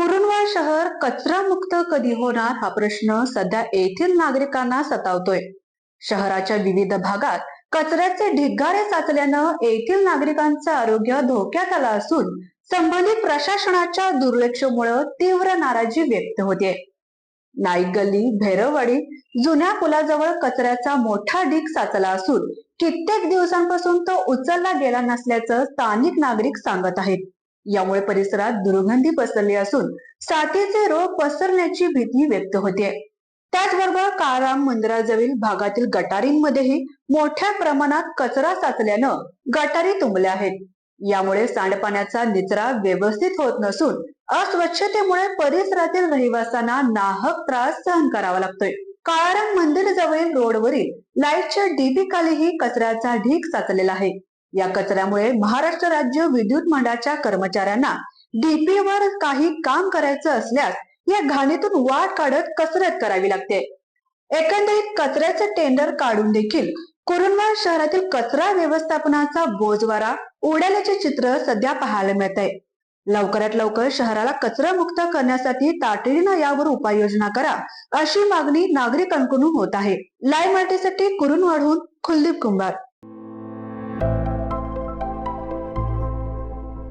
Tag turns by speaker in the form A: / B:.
A: कुरुंदवाड शहर कचरा मुक्त कधी होणार हा प्रश्न सध्या येथील नागरिकांना सतावतोय. शहराच्या विविध भागात कचऱ्याचे ढिगारे साचल्यानं येथील नागरिकांचं आरोग्य धोक्यात आलं असून संबंधित प्रशासनाच्या दुर्लक्षामुळे तीव्र नाराजी व्यक्त होते नाईक गल्ली भैरववाडी जुन्या पुलाजवळ कचऱ्याचा मोठा ढीग साचला असून कित्येक दिवसांपासून तो उचलला गेला नसल्याचं स्थानिक नागरिक सांगत आहेत. यामुळे परिसरात दुर्गंधी पसरली असून साथीचे रोग पसरण्याची भीती व्यक्त होते. त्याचबरोबर काळाराम मंदिराजवळील भागातील गटारींमध्येही मोठ्या प्रमाणात कचरा साचल्यानं गटारी तुंबल्या आहेत. यामुळे सांडपाण्याचा निचरा व्यवस्थित होत नसून अस्वच्छतेमुळे परिसरातील रहिवाशांना नाहक त्रास सहन करावा लागतोय. काळाराम मंदिर जवळील रोडवरील लाईटच्या डीबी खालीही कचऱ्याचा ढीग साचलेला आहे. या कचऱ्यामुळे महाराष्ट्र राज्य विद्युत मंडळाच्या कर्मचाऱ्यांना डीपी वर काही काम करायचं असल्यास या घाणीतून वाट काढत कसरत करावी लागते. एकंदरीत कचऱ्याचे टेंडर काढून देखील कुरुंदवाड शहरातील कचरा व्यवस्थापनाचा बोजवारा उडाल्याचे चित्र सध्या पाहायला मिळत आहे लवकरात लवकर शहराला कचरा मुक्त करण्यासाठी तातडीनं यावर उपाययोजना करा अशी मागणी नागरिकांकडून होत आहे. लाईव्ह मराठीसाठी कुरुंदवाडहून कुलदीप कुंभार.